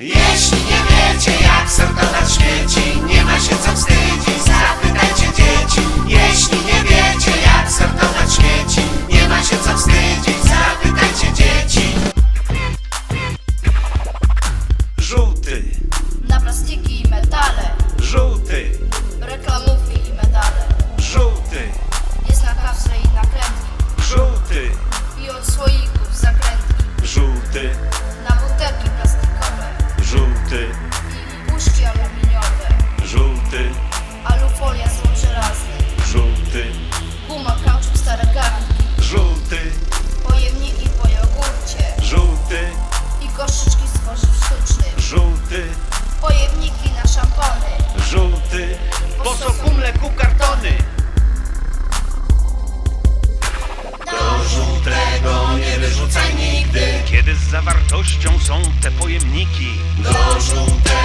Jeśli nie żółty, Alufolia są żelazne. żółty, Guma, kauczuk, stare garnki. żółty, Pojemniki po jogurcie żółty, i koszyczki z tworzyw sztucznych. żółty, Pojemniki na szampony. żółty. Po co ku kartony? Do żółtego nie wyrzucaj nigdy Kiedy z zawartością są te pojemniki Do żółtego